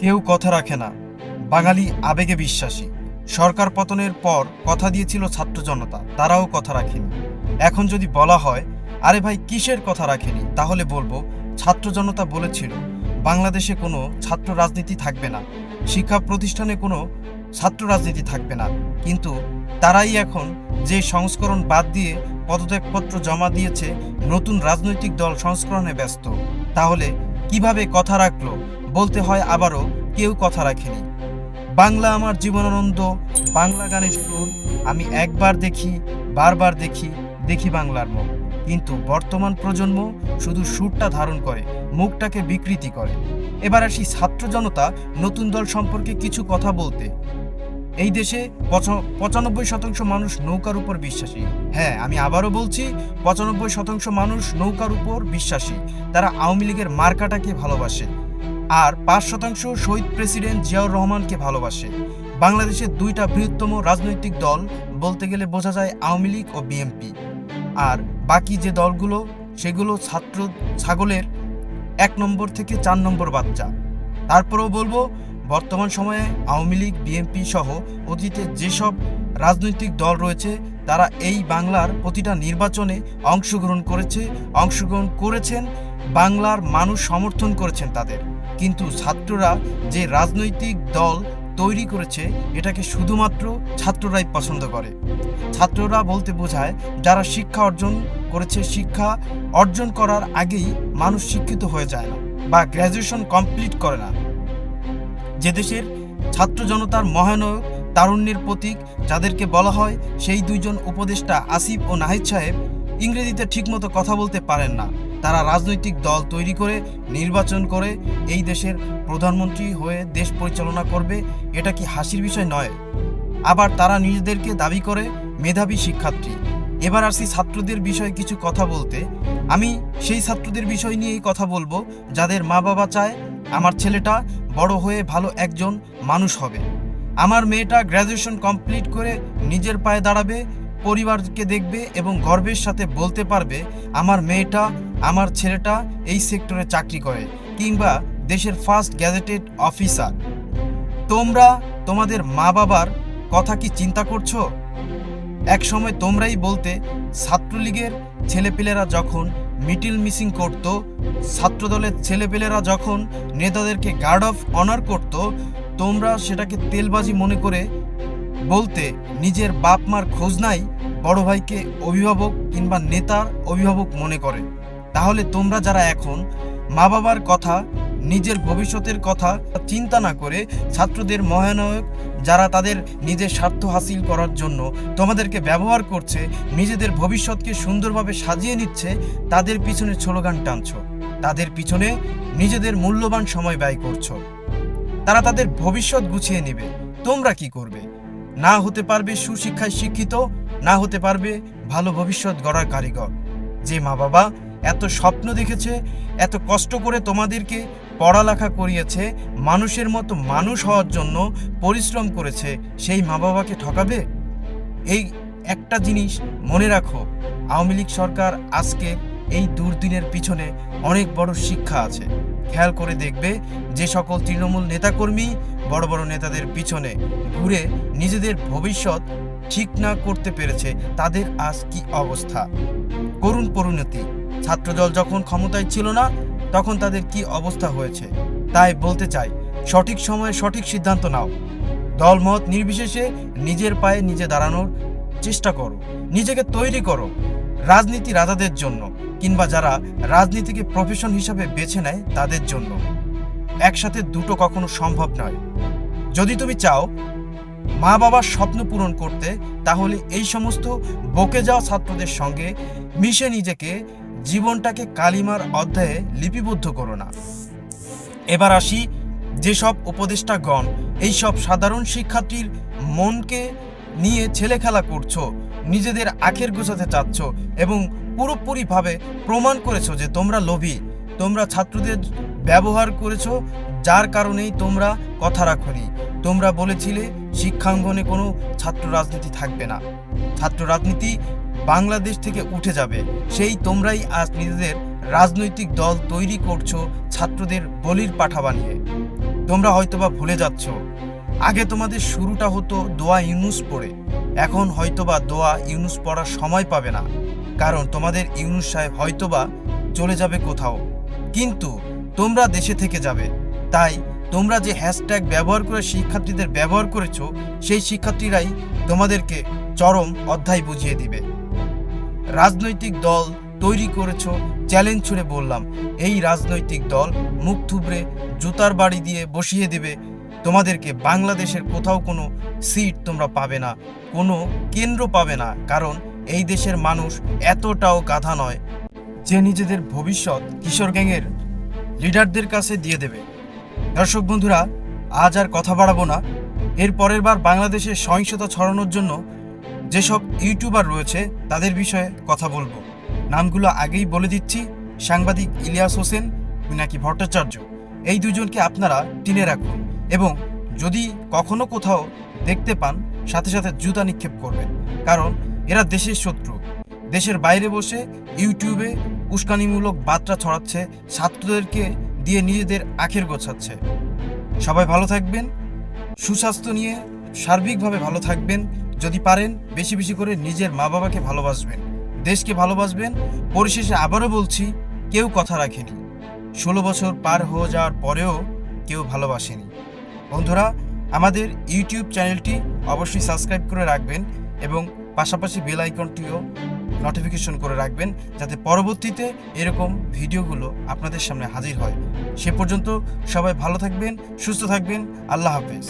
কেউ কথা রাখে না। বাঙালি আবেগে বিশ্বাসী। সরকার পতনের পর কথা দিয়েছিল ছাত্র জনতা, তারাও কথা রাখেনি। এখন যদি বলা হয়, আরে ভাই কিসের কথা রাখেনি? তাহলে বলব, ছাত্র জনতা বলেছিল, বাংলাদেশে কোনো ছাত্র রাজনীতি থাকবে না। শিক্ষা প্রতিষ্ঠানে কোনো ছাত্র রাজনীতি থাকবে না। কিন্তু তারাই এখন যে সংস্করণ বাদ দিয়ে পদত্যাগপত্র জমা দিয়েছে, নতুন রাজনৈতিক দল সংস্করণে ব্যস্ত। তাহলে কীভাবে কথা রাখল? বলতে হয় আবারও, কেউ কথা রাখেনি। বাংলা আমার জীবনানন্দ, বাংলা গানের সুর আমি একবার দেখি, বারবার দেখি দেখি বাংলার মুখ। কিন্তু বর্তমান প্রজন্ম শুধু সুরটা ধারণ করে, মুখটাকে বিকৃতি করে। এবার আসি ছাত্র জনতা নতুন দল সম্পর্কে কিছু কথা বলতে। এই দেশে পঁচ- পঁচানব্বই শতাংশ মানুষ নৌকার উপর বিশ্বাসী। হ্যাঁ আমি আবারও বলছি, পঁচানব্বই শতাংশ মানুষ নৌকার উপর বিশ্বাসী। তারা আওয়ামী লীগের মার্কাটাকে ভালোবাসে। আর পাঁচ শতাংশ শহীদ প্রেসিডেন্ট জিয়াউর রহমানকে ভালোবাসে। বাংলাদেশের দুইটা বৃহত্তম রাজনৈতিক দল বলতে গেলে বোঝা যায় আওয়ামী লীগ ও বিএনপি। আর বাকি যে দলগুলো, সেগুলো ছাত্র ছাগলের এক নম্বর থেকে চার নম্বর বাচ্চা। তারপরেও বলব, বর্তমান সময়ে আওয়ামী লীগ, বিএনপি সহ অতীতে যেসব রাজনৈতিক দল রয়েছে, তারা এই বাংলার প্রতিটা নির্বাচনে অংশগ্রহণ করেছে, অংশগ্রহণ করেছেন, বাংলার মানুষ সমর্থন করেছেন তাদের। কিন্তু ছাত্ররা যে রাজনৈতিক দল তৈরি করেছে, এটাকে শুধুমাত্র ছাত্ররাই পছন্দ করে। ছাত্ররা বলতে বোঝায়, যারা শিক্ষা অর্জন করেছে, শিক্ষা অর্জন করার আগেই মানুষ শিক্ষিত হয়ে যায় না বা গ্র্যাজুয়েশন কমপ্লিট করে না। যে দেশের ছাত্র জনতার মহানায়ক তারুণ্যের প্রতীক যাদেরকে বলা হয়, সেই দুইজন উপদেষ্টা আসিফ ও নাহিদ সাহেব ইংরেজিতে ঠিকমতো কথা বলতে পারেন না। তারা রাজনৈতিক দল তৈরি করে, নির্বাচন করে, এই দেশের প্রধানমন্ত্রী হয়ে দেশ পরিচালনা করবে, এটা কি হাসির বিষয় নয়? আবার তারা নিজেদেরকে দাবি করে, মেধাবী শিক্ষার্থী। এবার আসি ছাত্রদের বিষয়ে কিছু কথা বলতে। আমি সেই ছাত্রদের বিষয় নিয়েই কথা বলব, যাদের মা বাবা চায়, আমার ছেলেটা বড় হয়ে ভালো একজন মানুষ হবে। আমার মেয়েটা গ্র্যাজুয়েশন কমপ্লিট করে নিজের পায়ে দাঁড়াবে, পরিবারকে দেখবে এবং গর্বের সাথে বলতে পারবে, আমার মেয়েটা আমার ছেলেটা এই সেক্টরে চাকরি করে কিংবা দেশের ফার্স্ট গ্যাজেটেড অফিসার তোমরা তোমাদের মা বাবার কথা কি চিন্তা করছ? এক সময় তোমরাই বলতে, ছাত্রলীগের ছেলেপেলেরা যখন মিটিল মিসিং করত, ছাত্রদলের ছেলেপেলেরা যখন নেতাদেরকে গার্ড অফ অনার করত, তোমরা সেটাকে তেলবাজি মনে করে বলতে, নিজের বাপ মার খোঁজ নাই, বড় ভাইকে অভিভাবক কিংবা নেতার অভিভাবক মনে করে। তাহলে তোমরা যারা এখন মা বাবার কথা, নিজের ভবিষ্যতের কথা চিন্তা না করে ছাত্রদের মহানায়ক, যারা তাদের নিজের স্বার্থ হাসিল করার জন্য তোমাদেরকে ব্যবহার করছে, নিজেদের ভবিষ্যৎকে সুন্দরভাবে সাজিয়ে নিচ্ছে, তাদের পিছনে স্লোগান টানছো। তাদের পিছনে নিজেদের মূল্যবান সময় ব্যয় করছ। তারা তাদের ভবিষ্যৎ গুছিয়ে নেবে। তোমরা কি করবে? না হতে পারবে সুশিক্ষায় শিক্ষিত, না হতে পারবে ভালো ভবিষ্যৎ গড়ার কারিগর। যে মা বাবা এত স্বপ্ন দেখেছে, এত কষ্ট করে তোমাদেরকে পড়ালেখা করিয়েছে, মানুষের মতো মানুষ হওয়ার জন্য পরিশ্রম করেছে, সেই মা বাবাকে ঠকাবে? এই একটা জিনিস মনে রাখো, আওয়ামী লীগ সরকার আজকে এই দুর্দিনের পিছনে অনেক বড় শিক্ষা আছে। খেয়াল করে দেখবে যে সকল তৃণমূল নেতাকর্মী বড় বড় নেতাদের পিছনে ঘুরে নিজেদের ভবিষ্যৎ ঠিক না করতে পেরেছে, তাদের আজ কি অবস্থা? করুণ পরিণতি। ছাত্রদল যখন ক্ষমতায় ছিল না, তখন তাদের কি অবস্থা হয়েছে? তাই বলতে চাই, সঠিক সময়ে সঠিক সিদ্ধান্ত নাও। দলমত নির্বিশেষে নিজের পায়ে নিজে দাঁড়ানোর চেষ্টা করো। নিজেকে তৈরি করো। রাজনীতি রাজাদের জন্য, কিংবা যারা রাজনীতিকে প্রফেশন হিসাবে বেছে নেয়, তাদের জন্য। একসাথে দুটো কখনো সম্ভব নয়। যদি তুমি চাও মা বাবার স্বপ্ন পূরণ করতে, তাহলে এই সমস্ত বকে যাওয়া ছাত্রদের সঙ্গে মিশে নিজেকে জীবনটাকে কালিমার অধ্যায়ে লিপিবদ্ধ করো না। এবার আসি যেসব উপদেষ্টাগণ, এইসব সাধারণ শিক্ষার্থীর মনকে নিয়ে ছেলে খেলা করছ, নিজেদের আখের গোছাতে চাচ্ছ এবং পুরোপুরিভাবে প্রমাণ করেছ যে তোমরা লোভী, তোমরা ছাত্রদের ব্যবহার করেছ যার কারণেই তোমরা কথা রাখনি। তোমরা বলেছিলে, শিক্ষাঙ্গনে কোনো ছাত্র রাজনীতি থাকবে না। ছাত্র রাজনীতি বাংলাদেশ থেকে উঠে যাবে। সেই তোমরাই আজ নিজেদের রাজনৈতিক দল তৈরি করছ, ছাত্রদের বলির পাঠা বানিয়ে। তোমরা হয়তোবা ভুলে যাচ্ছ, আগে তোমাদের শুরুটা হতো দোয়া ইউনুস পড়ে। এখন হয়তোবা দোয়া ইউনুস পড়ার সময় পাবে না, কারণ তোমাদের ইউনুস সাহেব হয়তোবা চলে যাবে কোথাও। কিন্তু তোমরা দেশে থেকে যাবে। তাই তোমরা যে হ্যাশট্যাগ ব্যবহার করে শিক্ষার্থীদের ব্যবহার করেছ, সেই শিক্ষার্থীরাই তোমাদেরকে চরম অধ্যায় বুঝিয়ে দিবে। রাজনৈতিক দল তৈরি করেছ চ্যালেঞ্জ ছুড়ে বললাম। এই রাজনৈতিক দল মুখ থুবড়ে জুতার বাড়ি দিয়ে বসিয়ে দেবে। তোমাদেরকে বাংলাদেশের কোথাও কোনো সিট তোমরা পাবে না, কোনো কেন্দ্র পাবে না, কারণ এই দেশের মানুষ এতটাও গাধা নয় যে নিজেদের ভবিষ্যৎ কিশোর গ্যাংয়ের লিডারদের কাছে দিয়ে দেবে। দর্শক বন্ধুরা, আজ আর কথা বাড়াবো না। এর পরের বার বাংলাদেশে সহিংসতা ছড়ানোর জন্য যেসব ইউটিউবার রয়েছে, তাদের বিষয়ে কথা বলব। নামগুলো আগেই বলে দিচ্ছি, সাংবাদিক ইলিয়াস হোসেন মিনাকি ভট্টাচার্য। এই দুজনকে আপনারা টিনে রাখুন এবং যদি কখনো কোথাও দেখতে পান, সাথে সাথে জুতা নিক্ষেপ করবেন, কারণ এরা দেশের শত্রু। দেশের বাইরে বসে ইউটিউবে উস্কানিমূলক বার্তা ছড়াচ্ছে, ছাত্রদেরকে দিয়ে নিজেদের আখের গোছাচ্ছে। সবাই ভালো থাকবেন, সুস্বাস্থ্য নিয়ে সার্বিকভাবে ভালো থাকবেন যদি পারেন, বেশি বেশি করে নিজের মা বাবাকে ভালোবাসবেন। দেশকে ভালোবাসবেন। পরিশেষে আবারও বলছি, কেউ কথা রাখেনি। ষোলো বছর পার হয়ে যাওয়ার পরেও কেউ ভালোবাসেনি। বন্ধুরা, আমাদের ইউটিউব চ্যানেলটি অবশ্যই সাবস্ক্রাইব করে রাখবেন এবং পাশাপাশি বেল আইকনটিও নোটিফিকেশন করে রাখবেন যাতে পরবর্তীতে এরকম ভিডিওগুলো আপনাদের সামনে হাজির হয়। সে পর্যন্ত সবাই ভালো থাকবেন, সুস্থ থাকবেন। আল্লাহ হাফেজ।